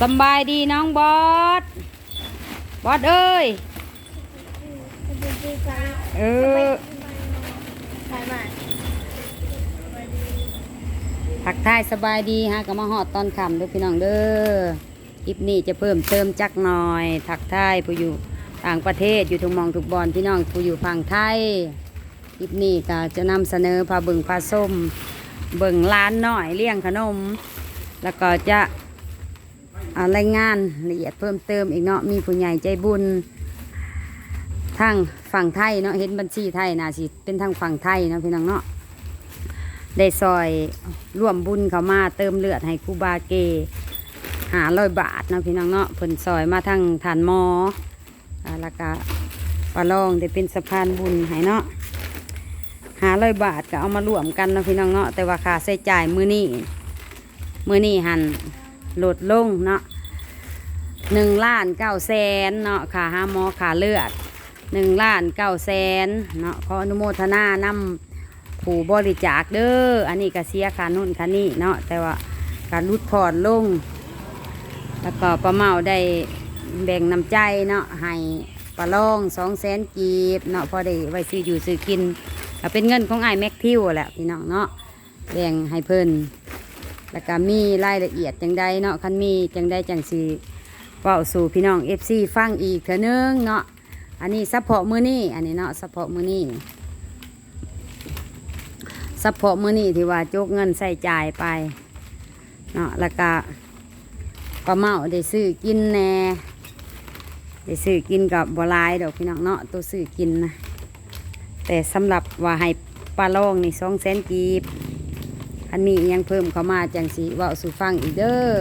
สบายดีน้องบอสบอสเอ้ยเออผักทายสบายดีฮะก็มาหอดตอนค่ำด้อพี่น้องเด้อคลิปนี้จะเพิ่มเติมจักหน่อยทักทายผู้อยู่ต่างประเทศอยู่ทุกมองทุกบอนพี่น้องผู้อยู่ฝั่งไทยคลิปนี้ก็จะนำเสนอพาเบิ่งพาส้มเบิ่งร้านหน่อยเลี้ยงขนม แล้วก็จะ รายงานละเอียดเพิ่มเติมอีกเนาะมีผู้ใหญ่ใจบุญทางฝั่งไทยเนาะเห็นบัญชีไทยนะสิเป็นทางฝั่งไทยเนาะพี่น้องเนาะได้ซอยร่วมบุญเขามาเติมเลือดให้ครูบาเกหาร้อยบาทเนาะพี่น้องเนาะเพิ่นซอยมาทางฐานมออ่าแล้วก็ปลาลองได้เป็นสะพานบุญให้เนาะหาร้อยบาทก็เอามารวมกันเนาะพี่น้องเนาะแต่ว่าค่าใช้จ่ายมือนี้มือนี้หัน ลดลงเนาะหนึ่งล้านเก้าแสนเนาะค่าห้าหมอค่าเลือดหนึ่งล้านเก้าแสนเนาะขออนุโมทนานำผู้บริจาคเด้ออันนี้ก็เสียคานุ่นคานี่เนาะแต่ว่าการรุดผ่อนลง แล้วก็ป้าเมาได้แบ่งน้ำใจเนาะให้ปลาลองสองแสนกีบเนาะพอได้ไว้ซื้ออยู่ซื้อกินเป็นเงินของไอ้แม็กทิวแหละพี่น้องเนาะแบ่งให้เพิ่น แล้วก็มีรายละเอียดจังใดเนาะคันมีจังใดจังสีเว้าสู่พี่น้องเอฟซีฟังอีกเถอะนึงเนาะอันนี้ซัพพอร์ตมือนี่อันนี้เนาะซัพพอร์ตมือนี่ซัพพอร์ตมือนี่ที่ว่าจกเงินใส่จ่ายไปเนาะแล้วก็ปลาเมาได้ซื้อกินแน่ได้ซื้อกินกับบหลายดอกพี่น้องเนาะตัวซื้อกินนะแต่สำหรับว่าให้ปลาลองนี่สองแสนกีบ อันมีอยังเพิ่มเข้ามาจังสีว่าสู่ฟังอีกเด้อ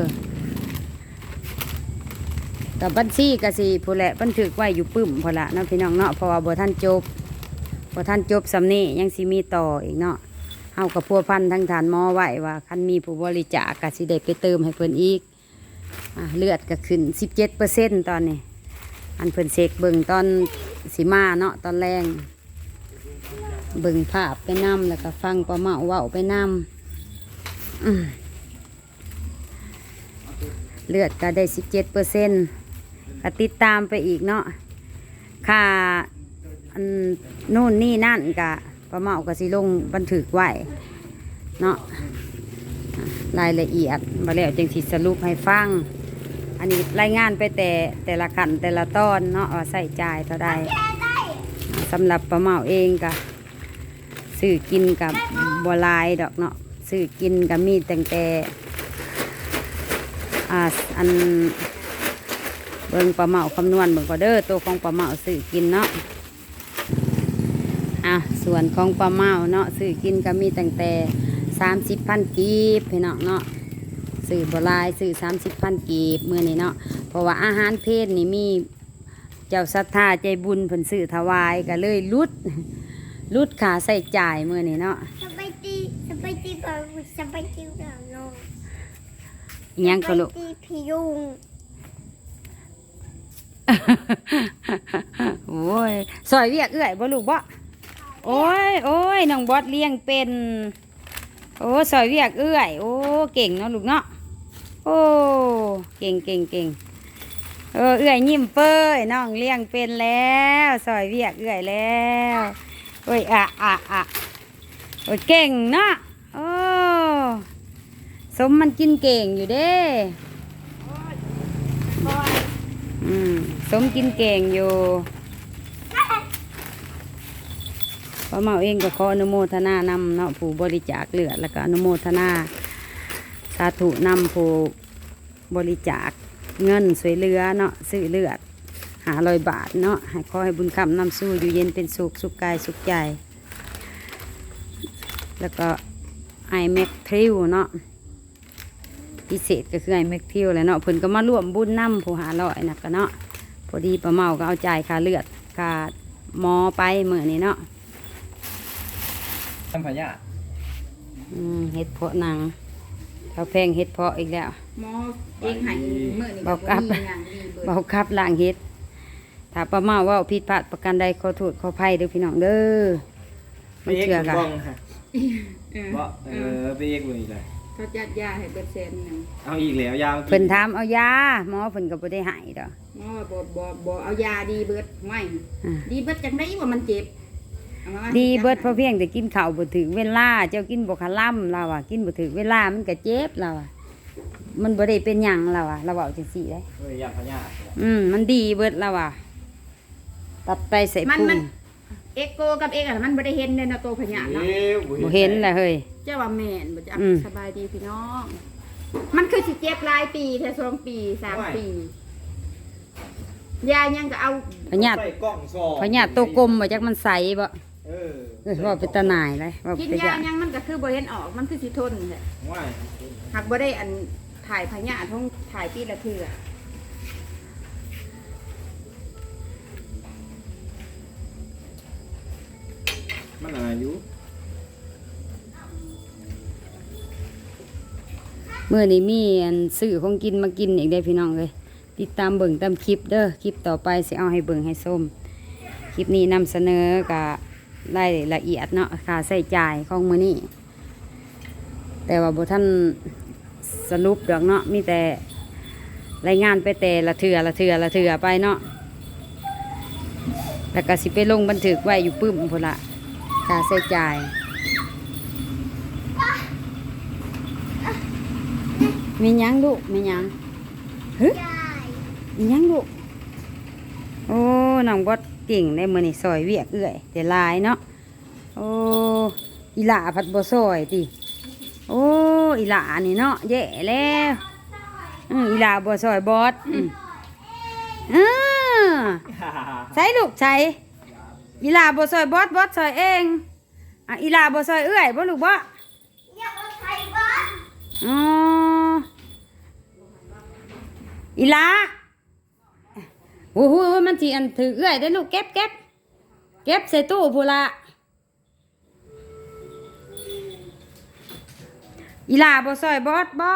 กับบัญชีกสิผู้แหละบันทึกไว้อยู่ปึ้มพอละเนาะพี่น้องเนาะเพราะว่าบ่ท่านจบบ่ท่านจบสำนี้ยังสิมีต่ออีกเนาะเฮากับพัวพันทั้งฐานมอไว้ว่าคันมีผู้บริจาคกสิได้ไปเติมให้เพิ่นอีกอเลือดก็ขึ้น 17%ตอนนี้ อันเพิ่นเสกเบิ่งตอนสีมาเนาะตอนแรงเบิ่งภาพไปนำแล้วก็ฟังประเมาเว้าไปนำอืม เลือดก็ได้สิบเจ็ดเปอร์เซ็นต์ติดตามไปอีกเนาะค่านู่นนี่นั่นกะประเมาก็สิลงบันทึกไว้เนาะรายละเอียดมาแล้วจึงสิสรุปให้ฟัง อันนี้รายงานไปแต่แต่ละขั้นแต่ละตอนเนาะว่าใส่จ่ายเท่าใดสำหรับประเมาเองกะซื้อกินกับบัวลายดอกเนาะ ซื้อกินกับมีแต่งแต่อ่าอันเบิ่งปลาเมาคำนวณเบิ่งก็เด้อตัวของปลาเมาซื้อกินเนาะอะส่วนของปลาเมาเนาะซื้อกินก็มีแต่งแต่สามสิบพันกีบพี่น้องเนาะซื้อบลายซื้อสามสิบพันกีบมื่อนี้เนาะเพราะว่าอาหารเพศนี่มีเจ้าศรัทธาใจบุญเพิ่นซื้อถวายก็เลยลุดลุดขาใส่จ่ายมื่อนี้เนาะ แบบสไปตีแบบน้องอิหยังก็ลูกสไปตีพยุงโอ้ยซอยเวียกเอื้อยบ่ลูกบ่โอ้ยโอ้ยน้องบอสเลี้ยงเป็น โอ้ซอยเวียกเอื้อยโอ้เก่งเนาะลูกเนาะโอ้เก่งเก่งเก่งเออเอื้อยยิ้มเป้ยน้องเลี้ยงเป็นแล้วซอยเวียกเอื้อยแล้วโอ้ยอะอะอะโอ้ยเก่งเนาะโอ้ สมมันกินเก่งอยู่เด้อืมสมกินเก่งอยู่ป้าเมาเองก็ขออนุโมทนานำเนาะผู้บริจาคเลือดแล้วก็อนุโมทนาสาธุนำผู้บริจาคเงินสวยเรือเนาะซื้อเลือดหาลอยบาทเนาะให้ขอให้บุญคำนำสู้อยู่เย็นเป็นสุขสุขกายสุขใจ แล้วก็ไอแม็กทริวเนาะ พิเศษก็คือไอ้แม็กทิวแหละเนาะเพิ่นก็มาร่วมบุญนำผู้หาร้อยนะก็เนาะพอดีป้าเมาก็เอาจ่ายค่าเลือดค่าหมอไปเมื่อนี้เนาะน้ำพญาอืมเฮ็ดเพาะหนังเขาแพงเฮ็ดเพาะอีกแล้ว หมอเองให้มื้อนี้เบากับบ่มีหยังดีเบิด เบาครับล่างเฮ็ดถ้าป้าเมาเว่าผิดพลาดประการใดขอโทษขออภัยเด้อพี่น้องเด้อมันเชื่อกันบ้องฮะเออ บ่เออไปเอกเลยเลยอ เขาจัดยาให้เบิดแสนหนึงเอาอีกแล้วยาวเพิ่นถามเอายาหมอเพิ่นก็บ่ได้ให้ดอก หมอว่าบ่บ่บ่เอายาดีเบิดไม่อ่า ดีเบิดจังได๋ว่ามันเจ็บอามาดีเบิดเพราะเพียงแต่กินข้าวบ่ถึงเวลาเจ้ากินบ่คล่ำเราอะกินบ่ถึงเวลามันก็เจ็บเราอะมันบ่ได้เป็นหยังเราอะเราเว้าจังซี่ได้เฮ้ยยาพญาอืมมันดีเบิดเราอะตับไตใส่มันพุงมันเอ็กโกกับเอ็กอะมันบ่ได้เห็นในนาโตพญาเนาะบ่เห็นแหละเฮ้ย เจ้าว่าแม่นบ่จะอืม สบายดีพี่น้อง มันคือสิเจ็บหลายปีแค่สองปีสามปียายังก็เอาพญาติใส่กล้องซองพญาติตัวกลมบ่จักมันใสบ่เออเออว่าเป็นตาหนายเลยว่ากินเป็นยาอย่างยังมันก็คือบ่เห็นออกมันคือสิทนแหละว่ายหากบ่ได้อันถ่ายพญาท้องถ่ายปีละเทื่อมันอายุ เมื่อนี้มีอันซื้อของกินมากินอีกได้พี่น้องเลยติดตามเบิ่งตามคลิปเด้อคลิปต่อไปสิเอาให้เบิ่งให้ส้มคลิปนี้นำเสนอกับรายละเอียดเนาะค่าใช้จ่ายของมือนี้แต่ว่าบท่านสรุปดอกเนาะมีแต่รายงานไปแต่ละเถื่อละเถื่อละเถื่อไปเนาะแล้วก็สิไปลงบันทึกไว้อยู่ปึ้มพุ่นละค่าใช้จ่าย มีหยังลูกมีหยังฮึยายมีหยังลูกโอ้น้องบดเก่งได้มือนี่ซอยเวียกเอื่อยแต่หลายเนาะโอ้อีหล่าผัดบ่ซอยติโอ้อีหล่านี่เนาะแย่แล้วอืออีหล่าบ่ซอยบอสอืมอ่าใส่ลูกใส่อีหล่าบ่ซอยบอสบอสซอยเองอะอีหล่าบ่ซอยเอื่อยบ่ลูกบ่อยากเอาไข่บ้าน อีหลาโอ้โหมันทีอันถือเอื้อยได้ลูกเก็บเก็บเก็บใส่ตู้พูละอีหลาบ่ซอยบอสบ่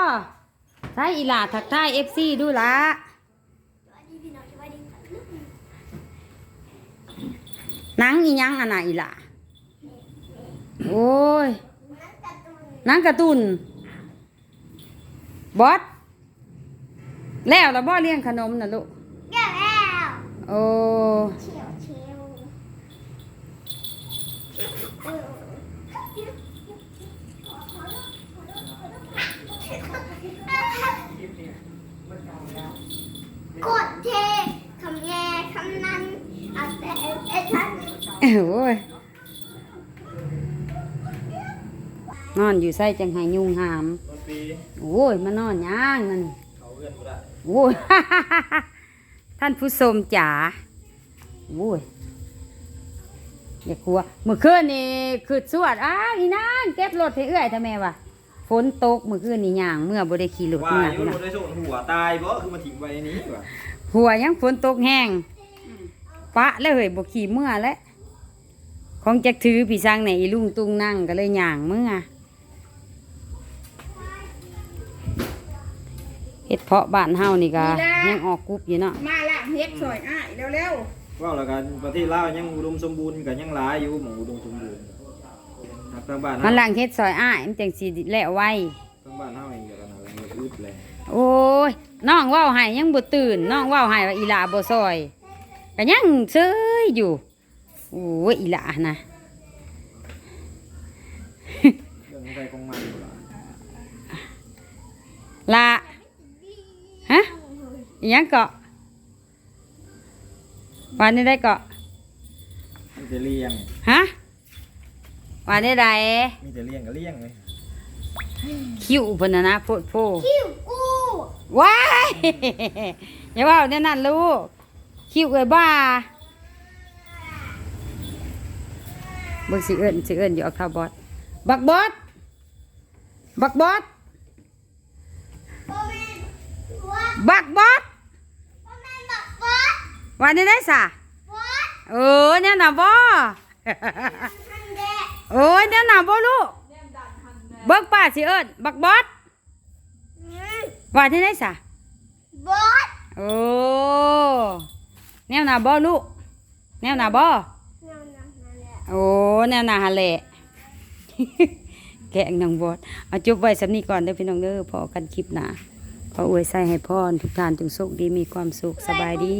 ใช่อีหลาทักทายเอฟซีดูละสวัสดีพี่น้องสวัสดีครับหนังอียังอันน่ะอีหลาโอ้ยนังการ์ตูนบอส แล้วแล้วบ่เลี้ยงขนมน่ะลูกแก้วแล้วโอ้เชียวเชียวกดเทคำแย่คำนั้นเอาแต่เอ็ดทันโอ้ยนอนอยู่ใส่จังไห้ยุงหามรถปีโอ้ยมานอนย่างนั่น เขาเอื้อนกูได้โอ้ย ท่านผู้ชมจ๋าโอ้ยอย่ากลัวเมื่อคืนนี่คือสวดอ้าอีนางเก็บรถให้เอื้อยทำไมวะฝนตกเมื่อคืนนี่ย่างเมื่อบ่ได้ขี่รถว่าเมื่ออยู่พี่รน้อถงได้ส่งหัวตายบ่คือมาทิ้งไว้ในนี้ว่ะหัวยังฝนตกแห้งปะแล้วเฮ้ยบ่ขี่เมื่อแล้วของจักถือพี่สร้างไหนอีลุงตุงนั่งก็เลยย่างเมื่อ เฮ็ดเพาะบ้านเฮานี่ก็ยังออกกรุบอยู่เนาะมาละเฮ็ดซอยอ้ายเร็วว่าแล้วกันประเทศลาวยังอุดมสมบูรณ์กันยังหลายอยู่หมู่อุดมสมบูรณ์ทางทางบ้านมันเฮาล้างเฮ็ดซอยอ้ายมันจังสิแล้วไวทางบ้านเฮาเองก็กันอะไรอึดเลยโอ้ยน้องเว้าให้ยังบ่ตื่นน้องเว้าให้ว่าอีหลาบ่ซอยก็ยังเซยอยู่โอ้ยอีหลานะเรื่องของใครของมันพุ่นล่ะละ ฮะอีหยังเกาะวันนี้ได้เกาะมีแต่เลี้ยง ฮะวันนี้ได้มีแต่เลี้ยงก็เลี้ยงเลยคิวเพิ่นน่ะนะโพดโพคิวกูว้ายอย่าเว่าแน่นั่นลูกคิวเอ้ยบ้าเบิ่งสิเอิ้นสิเอิ้นอยู่เอาข้าวบอสบักบอสบักบอสโอแมนวัด บักบอสโอแมนบอกวัดวันนี้ได้สะวัดเออเนี่ยน่ะบ่ทันเดะโอ้ยเนี่ยน่ะบ่ลูกเบิ่งป้าสิเอิ้นบักบอสอืมวันนี้ได้สะบอสโอ้แนวน่ะบ่ลูกแนวน่ะบ่นั่นนั่นนั่นแหละโอ้แนวน่ะหั่นแหละแกกงนางบอดเอาจบไว้สำนี้ก่อนเด้อพี่น้องเด้อพอกันคลิปหน้าข ออวยใส่ให้พรทุกท่านจงโชคดีมีความสุขสบายดี